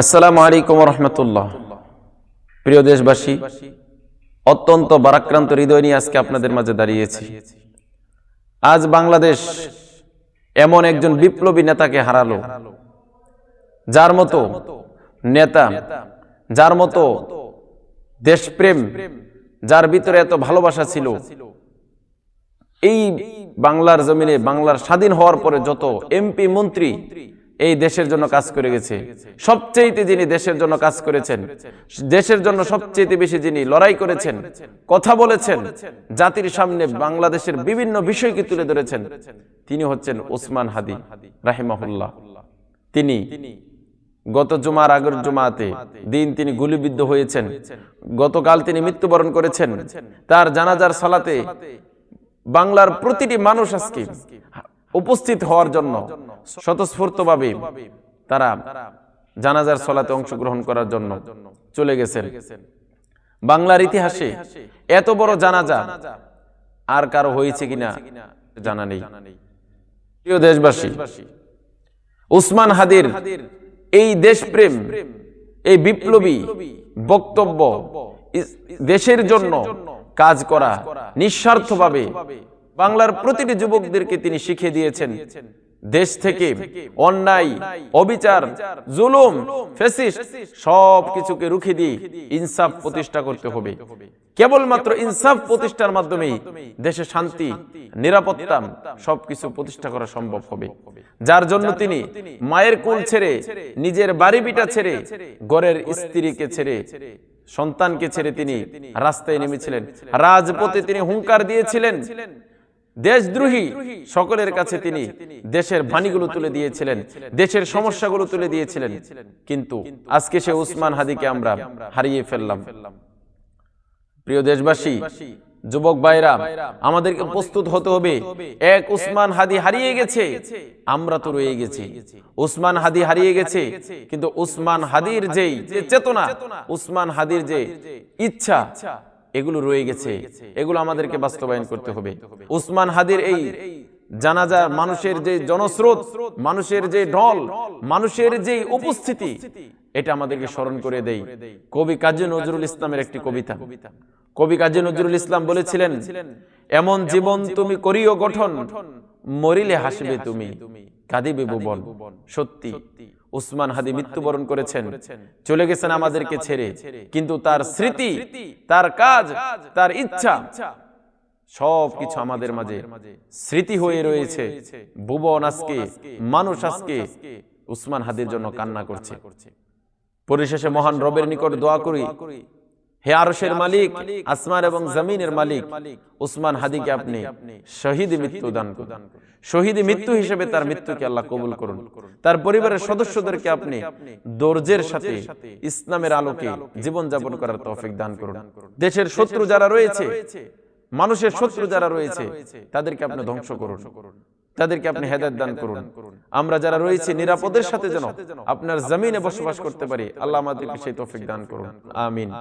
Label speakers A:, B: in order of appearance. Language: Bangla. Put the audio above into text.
A: আসসালামু আলাইকুম রহমতুল্লাহ প্রিয় দেশবাসী, অত্যন্ত বারাক্রান্ত হৃদয় নিয়ে আজকে আপনাদের মাঝে দাঁড়িয়েছি। আজ বাংলাদেশ এমন একজন বিপ্লবী নেতাকে হারালো, যার মতো নেতা, যার মতো দেশপ্রেম, যার ভিতরে এত ভালোবাসা ছিল। এই বাংলার জমিনে, বাংলার স্বাধীন হওয়ার পরে যত এমপি, মন্ত্রী এই দেশের জন্য কাজ করে গেছে। সবচেয়েতে যিনি দেশের জন্য কাজ করেছেন, দেশের জন্য সবচেয়ে বেশি যিনি লড়াই করেছেন, কথা বলেছেন, জাতির সামনে বাংলাদেশের বিভিন্ন বিষয়কে তুলে ধরেছেন, তিনি হচ্ছেন ওসমান হাদি, রাহিমাহুল্লাহ। তিনি গত জুমার আগের জুমাতে দিন তিনি গুলিবিদ্ধ হয়েছেন। গতকাল তিনি মৃত্যুবরণ করেছেন। তার জানাজার সালাতে বাংলার প্রতিটি মানুষ আজকে উপস্থিত হওয়ার জন্য স্বতঃস্ফূর্তভাবে তারা জানাজার সলাতে অংশগ্রহণ করার জন্য চলে গেছেন। বাংলার ইতিহাসে এত বড় জানাজা আর কারও হয়েছে কিনা জানা নেই। প্রিয় দেশবাসী, উসমান হাদির এই দেশপ্রেম, এই বিপ্লবী বক্তব্য দেশের জন্য কাজ করা নিঃস্বার্থভাবে বাংলার প্রতিটি যুবকদেরকে তিনি শিখিয়ে দিয়েছেন। দেশ থেকে অন্যায় অবিচার জুলুম ফেসিস্ট সব কিছুকে রুখে দিয়ে ইনসাফ প্রতিষ্ঠা করতে হবে। কেবলমাত্র ইনসাফ প্রতিষ্ঠার মাধ্যমে দেশে শান্তি নিরাপত্তা সবকিছু প্রতিষ্ঠা করা সম্ভব হবে। যার জন্য তিনি মায়ের কোল ছেড়ে নিজের বাড়ি বিটা ছেড়ে ঘরের স্ত্রীকে ছেড়ে সন্তানকে ছেড়ে তিনি রাস্তায় নেমেছিলেন। রাজপথে তিনি হুঙ্কার দিয়েছিলেন। দেশদ্রোহী সকলের কাছে তিনি দেশের বাণীগুলো তুলে দিয়েছিলেন দেশের সমস্যাগুলো তুলে দিয়েছিলেন কিন্তু আজকে সে উসমান হাদিকে আমরা হারিয়ে ফেললাম। প্রিয় দেশবাসী যুবক ভাইরা আমাদেরকে প্রস্তুত হতে হবে। এক উসমান হাদি হারিয়ে গেছে আমরা তো রয়ে গেছি। উসমান হাদি হারিয়ে গেছে কিন্তু উসমান হাদির যেই যে চেতনা উসমান হাদির যে ইচ্ছা এগুলো রয়ে গেছে। এগুলো আমাদেরকে বাস্তবায়ন করতে হবে। উসমান হাদির এই জানাজা মানুষের যে জনস্রোত মানুষের যে ঢল মানুষের যে উপস্থিতি এটা আমাদেরকে স্মরণ করে দেই। কবি কাজী নজরুল ইসলামের একটি কবিতা। কবি কাজী নজরুল ইসলাম বলেছিলেন এমন জীবন তুমি করিও গঠন মরিলে হাসবে তুমি কাঁদিবে ভুবন সত্যি। উসমান হাদি মৃত্যুবরণ করেছেন। চলে গেছেন আমাদেরকে ছেড়ে। কিন্তু তার স্মৃতি তার কাজ তার ইচ্ছা সব কিছু আমাদের মাঝে। স্মৃতি হয়ে রয়েছে। ভুবন আজকে মানুষ আজকে উসমান হাদির জন্য কান্না করছে। পরিশেষে মহান রবের নিকট দোয়া করি। হে আরশের মালিক আসমান এবং জমিনের মালিক উসমান হাদিকে আপনি শহীদ মৃত্যু দান করুন। শহীদ মৃত্যু হিসেবে তার মৃত্যুকে আল্লাহ কবুল করুন। তার পরিবারের সদস্যদেরকে আপনি দর্জের সাথে ইসলামের আলোকে জীবন যাপন করার তৌফিক দান করুন। দেশের শত্রু যারা রয়েছে মানুষের শত্রু যারা রয়েছে তাদেরকে আপনি ধ্বংস করুন। তাদেরকে আপনি হেদায়ত দান করুন। আমরা যারা রয়েছে নিরাপদের সাথে যেন আপনার জমিনে বসবাস করতে পারি। আল্লাহ আমাদেরকে সেই তৌফিক দান করুন আমিন